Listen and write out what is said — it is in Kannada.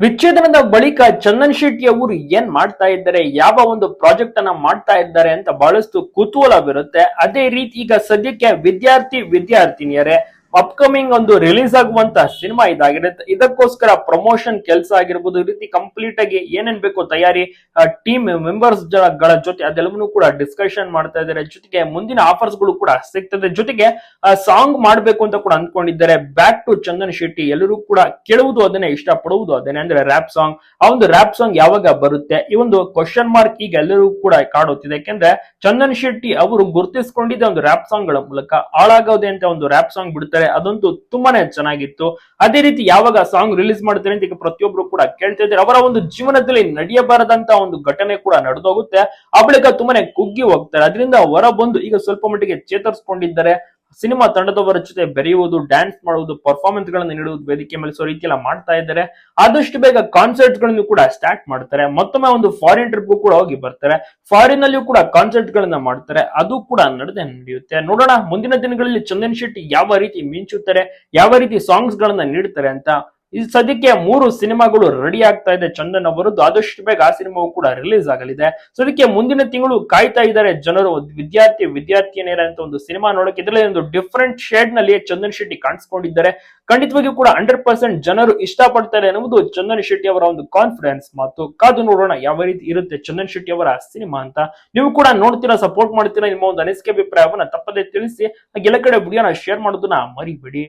ವಿಚ್ಛೇದನದ ಬಳಿಕ ಚಂದನ್ ಶೆಟ್ಟಿ ಅವರು ಏನ್ ಮಾಡ್ತಾ ಇದ್ದಾರೆ, ಯಾವ ಒಂದು ಪ್ರಾಜೆಕ್ಟ್ ಅನ್ನ ಮಾಡ್ತಾ ಇದ್ದಾರೆ ಅಂತ ಬಹಳಷ್ಟು ಕುತೂಹಲವಿರುತ್ತೆ ಅದೇ ರೀತಿ ಈಗ ಸದ್ಯಕ್ಕೆ ವಿದ್ಯಾರ್ಥಿ ವಿದ್ಯಾರ್ಥಿನಿಯರೇ ಅಪ್ಕಮಿಂಗ್ ಒಂದು ರಿಲೀಸ್ ಆಗುವಂತ ಸಿನಿಮಾ ಇದಾಗಿರುತ್ತೆ ಇದಕ್ಕೋಸ್ಕರ ಪ್ರಮೋಷನ್ ಕೆಲಸ ಆಗಿರ್ಬೋದು, ಈ ರೀತಿ ಕಂಪ್ಲೀಟ್ ಆಗಿ ಏನೇನ್ ಬೇಕು ತಯಾರಿ ಟೀಮ್ ಮೆಂಬರ್ಸ್ಗಳ ಜೊತೆ ಅದೆಲ್ಲವನ್ನೂ ಕೂಡ ಡಿಸ್ಕಷನ್ ಮಾಡ್ತಾ ಇದ್ದಾರೆ. ಜೊತೆಗೆ ಮುಂದಿನ ಆಫರ್ಸ್ಗಳು ಕೂಡ ಸಿಗ್ತದೆ. ಜೊತೆಗೆ ಸಾಂಗ್ ಮಾಡಬೇಕು ಅಂತ ಕೂಡ ಅಂದ್ಕೊಂಡಿದ್ದಾರೆ. ಬ್ಯಾಕ್ ಟು ಚಂದನ್ ಶೆಟ್ಟಿ ಎಲ್ಲರೂ ಕೂಡ ಕೇಳುವುದು ಅದನ್ನೇ, ಇಷ್ಟಪಡುವುದು ಅದನ್ನೇ. ಅಂದ್ರೆ ರ್ಯಾಪ್ ಸಾಂಗ್ ಆ ಒಂದು ರ್ಯಾಪ್ ಸಾಂಗ್ ಯಾವಾಗ ಬರುತ್ತೆ? ಈ ಒಂದು ಕ್ವಶನ್ ಮಾರ್ಕ್ ಈಗ ಎಲ್ಲರೂ ಕೂಡ ಕಾಡುತ್ತಿದೆ. ಯಾಕೆಂದ್ರೆ ಚಂದನ್ ಶೆಟ್ಟಿ ಅವರು ಗುರುತಿಸಿಕೊಂಡಿದ್ದ ಒಂದು ರ್ಯಾಪ್ ಸಾಂಗ್ಗಳ ಮೂಲಕ ಹಾಳಾಗೋದೆ ಅಂತ ಒಂದು ರ್ಯಾಪ್ ಸಾಂಗ್ ಬಿಡ್ತಾರೆ. ಅದಂತೂ ತುಂಬಾನೇ ಚೆನ್ನಾಗಿತ್ತು. ಅದೇ ರೀತಿ ಯಾವಾಗ ಸಾಂಗ್ ರಿಲೀಸ್ ಮಾಡ್ತಾರೆ ಅಂತ ಈಗ ಪ್ರತಿಯೊಬ್ರು ಕೂಡ ಕೇಳ್ತಾ ಇದ್ದಾರೆ. ಅವರ ಒಂದು ಜೀವನದಲ್ಲಿ ನಡೆಯಬಾರದಂತ ಒಂದು ಘಟನೆ ಕೂಡ ನಡೆದೋಗುತ್ತೆ. ಆ ಬಳಿಕ ತುಂಬಾನೇ ಕುಗ್ಗಿ ಹೋಗ್ತಾರೆ. ಅದರಿಂದ ಹೊರ ಬಂದು ಈಗ ಸ್ವಲ್ಪ ಮಟ್ಟಿಗೆ ಚೇತರಿಸಿಕೊಂಡಿದ್ದಾರೆ. ಸಿನಿಮಾ ತಂಡದವರ ಜೊತೆ ಬೆರೆಯುವುದು ಡ್ಯಾನ್ಸ್ ಮಾಡುವುದು ಪರ್ಫಾರ್ಮೆನ್ಸ್ಗಳನ್ನು ನೀಡುವುದು ವೇದಿಕೆ ಮೇಲೆ ಸೋ ರೀತಿಯೆಲ್ಲ ಮಾಡ್ತಾ ಇದ್ದಾರೆ. ಆದಷ್ಟು ಬೇಗ ಕಾನ್ಸರ್ಟ್ಗಳನ್ನು ಕೂಡ ಸ್ಟಾರ್ಟ್ ಮಾಡ್ತಾರೆ. ಮತ್ತೊಮ್ಮೆ ಒಂದು ಫಾರಿನ್ ಟ್ರಿಪ್ ಕೂಡ ಹೋಗಿ ಬರ್ತಾರೆ. ಫಾರಿನ್ ನಲ್ಲಿಯೂ ಕೂಡ ಕಾನ್ಸರ್ಟ್ ಗಳನ್ನ ಮಾಡ್ತಾರೆ. ಅದು ಕೂಡ ನಡೆದೇ ನಡೆಯುತ್ತೆ. ನೋಡೋಣ, ಮುಂದಿನ ದಿನಗಳಲ್ಲಿ ಚಂದನ್ ಶೆಟ್ಟಿ ಯಾವ ರೀತಿ ಮಿಂಚುತ್ತಾರೆ, ಯಾವ ರೀತಿ ಸಾಂಗ್ಸ್ ಗಳನ್ನ ನೀಡ್ತಾರೆ ಅಂತ. ಈ ಸದ್ಯಕ್ಕೆ ಮೂರು ಸಿನಿಮಾಗಳು ರೆಡಿ ಆಗ್ತಾ ಇದೆ. ಚಂದನ್ ಅವರದ್ದು ಆದಷ್ಟು ಬೇಗ ಆ ಸಿನಿಮಾವು ಕೂಡ ರಿಲೀಸ್ ಆಗಲಿದೆ. ಸದ್ಯಕ್ಕೆ ಮುಂದಿನ ತಿಂಗಳು ಕಾಯ್ತಾ ಇದ್ದಾರೆ ಜನರು. ವಿದ್ಯಾರ್ಥಿ, ವಿದ್ಯಾರ್ಥಿನಿಯರ ಅಂತ ಒಂದು ಸಿನಿಮಾ ನೋಡಕ್ಕೆ ಇದರಲ್ಲಿ ಒಂದು ಡಿಫ್ರೆಂಟ್ ಶೇಡ್ನಲ್ಲಿ ಚಂದನ್ ಶೆಟ್ಟಿ ಕಾಣಿಸ್ಕೊಂಡಿದ್ದಾರೆ. ಖಂಡಿತವಾಗಿಯೂ ಕೂಡ ಹಂಡ್ರೆಡ್ ಪರ್ಸೆಂಟ್ ಜನರು ಇಷ್ಟಪಡ್ತಾರೆ ಎನ್ನುವುದು ಚಂದನ್ ಶೆಟ್ಟಿ ಅವರ ಒಂದು ಕಾನ್ಫಿಡೆನ್ಸ್ ಮಾತು. ಕಾದು ನೋಡೋಣ ಯಾವ ರೀತಿ ಇರುತ್ತೆ ಚಂದನ್ ಶೆಟ್ಟಿ ಅವರ ಸಿನಿಮಾ ಅಂತ. ನೀವು ಕೂಡ ನೋಡ್ತೀರಾ ಸಪೋರ್ಟ್ ಮಾಡ್ತೀರಾ ನಿಮ್ಮ ಒಂದು ಅನಿಸಿಕೆ ಅಭಿಪ್ರಾಯವನ್ನ ತಪ್ಪದೆ ತಿಳಿಸಿ. ಹಾಗೆ ಎಲ್ಲ ಕಡೆ ವಿಡಿಯೋನ ಶೇರ್ ಮಾಡೋದನ್ನ ಮರಿಬೇಡಿ.